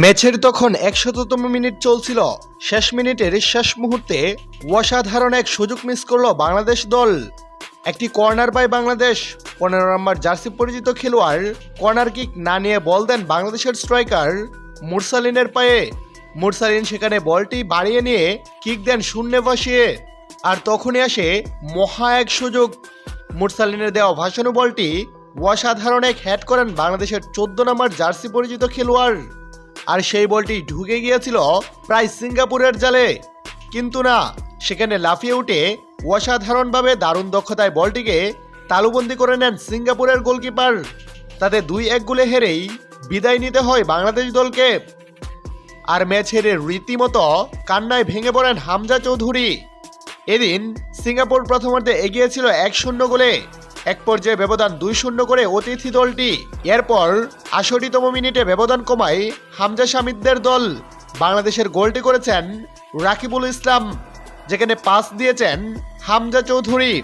ম্যাচের তখন একশততম মিনিট চলছিল। শেষ মিনিটের শেষ মুহূর্তে অসাধারণ এক সুযোগ মিস করল বাংলাদেশ দল। একটি কর্নার পায় বাংলাদেশ, পনেরো নম্বর জার্সি পরিচিত খেলোয়াড়, কর্নার কিক না নিয়ে বল দেন বাংলাদেশের স্ট্রাইকার মুরসালিনের পায়ে। মুরসালিন সেখানে বলটি বাড়িয়ে নিয়ে কিক দেন শূন্যে বসিয়ে। আর তখনই আসে মহা এক সুযোগ মুরসালিনের দেওয়া ভাসানো বলটি, অসাধারণ এক হ্যাট করেন বাংলাদেশের চোদ্দ নম্বর জার্সি পরিচিত খেলোয়াড়। আর সেই বলটি ঢুকে গিয়েছিল প্রায় সিঙ্গাপুরের জালে। কিন্তু না, সেখানে লাফিয়ে উঠে অসাধারণভাবে দারুণ দক্ষতায় বলটিকে তালুবন্দি করে নেন সিঙ্গাপুরের গোলকিপার। তাতে দুই এক গোলে হেরেই বিদায় নিতে হয় বাংলাদেশ দলকে। আর ম্যাচ হেরে রীতিমতো কান্নায় ভেঙে পড়েন হামজা চৌধুরী। এদিন সিঙ্গাপুর প্রথমার্ধে এগিয়েছিল এক শূন্য গোলে। এক পর্যায়ে ব্যবধান দুই শূন্য করে অতিথি দলটি। এরপর আষট্টিতম মিনিটে ব্যবধান কমায় হামজা শামিদদের দল। বাংলাদেশের গোলটি করেছেন রাকিবুল ইসলাম, যেখানে পাস দিয়েছেন হামজা চৌধুরী।